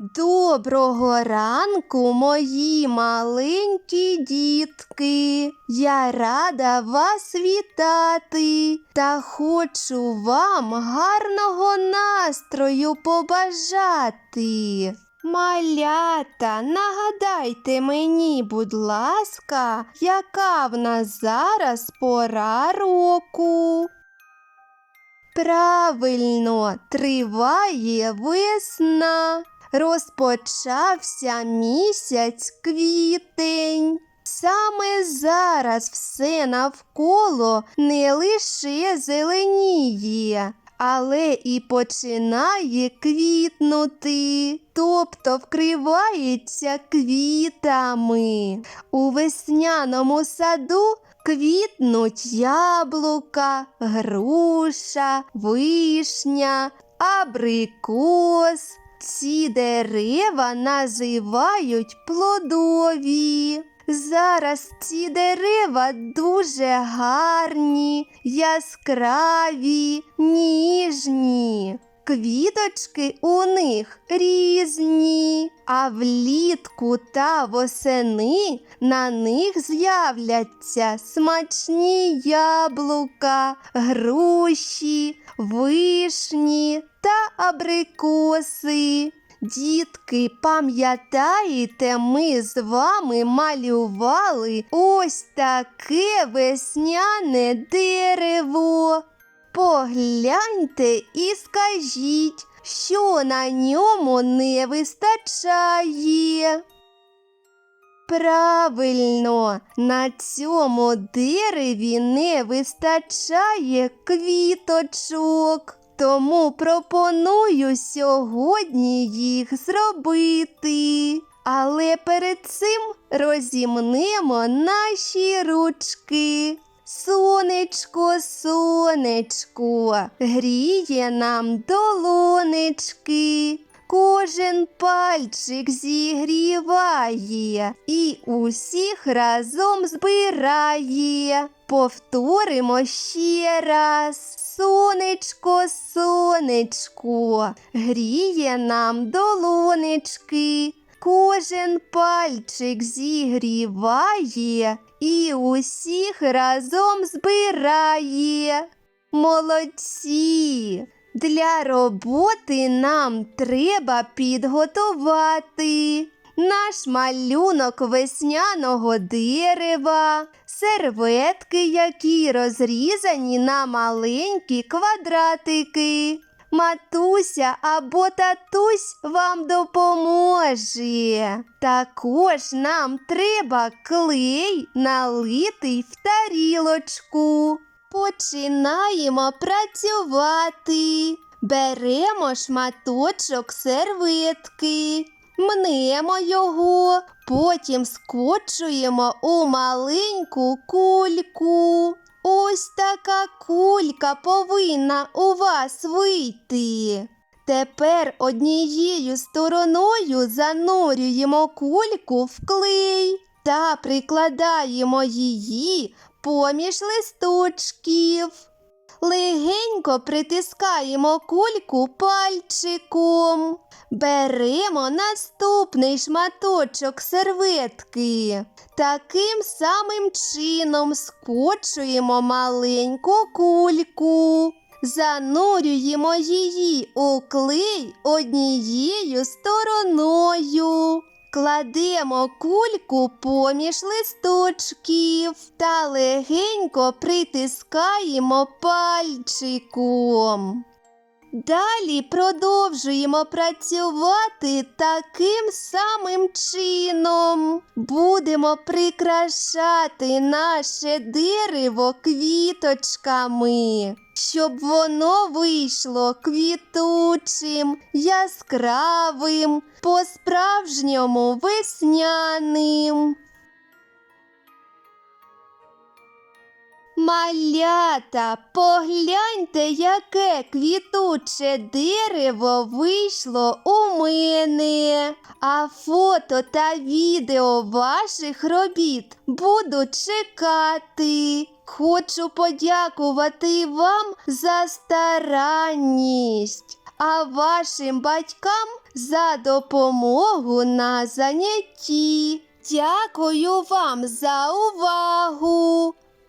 Доброго ранку, мої маленькі дітки. Я рада вас вітати та хочу вам гарного настрою побажати. Малята, нагадайте мені, будь ласка, яка в нас зараз пора року? Правильно, триває весна. Розпочався місяць квітень. Саме зараз все навколо не лише зеленіє, але і починає квітнути, тобто вкривається квітами. У весняному саду квітнуть яблука, груша, вишня, абрикос. Ці дерева називають плодові. Зараз ці дерева дуже гарні, яскраві, ніжні. Квіточки у них різні, а влітку та восени на них з'являться смачні яблука, груші, вишні та абрикоси. Дітки, пам'ятаєте, ми з вами малювали ось таке весняне дерево. Погляньте і скажіть, що на ньому не вистачає. Правильно, на цьому дереві не вистачає квіточок. Тому пропоную сьогодні їх зробити. Але перед цим розімнемо наші ручки. Сонечко, сонечко, гріє нам долонечки. Кожен пальчик зігріває і усіх разом збирає. Повторимо ще раз. Сонечко, сонечко, гріє нам долонечки. Кожен пальчик зігріває і усіх разом збирає. Молодці! Для роботи нам треба підготувати наш малюнок весняного дерева, серветки, які розрізані на маленькі квадратики. Матуся або татусь вам допоможе. Також нам треба клей налитий в тарілочку. Починаємо працювати. Беремо шматочок серветки, мнемо його, потім скочуємо у маленьку кульку. Ось така кулька повинна у вас вийти. Тепер однією стороною занурюємо кульку в клей та прикладаємо її поміж листочків. Легенько притискаємо кульку пальчиком. Беремо наступний шматочок серветки. Таким самим чином скочуємо маленьку кульку. Занурюємо її у клей однією стороною. Кладемо кульку поміж листочків та легенько притискаємо пальчиком. Далі продовжуємо працювати таким самим чином. Будемо прикрашати наше дерево квіточками, щоб воно вийшло квітучим, яскравим, по-справжньому весняним. Малята, погляньте, яке квітуче дерево вийшло у мене. А фото та відео ваших робіт буду чекати. Хочу подякувати вам за старанність. а вашим батькам за допомогу на занятті. Дякую вам за увагу.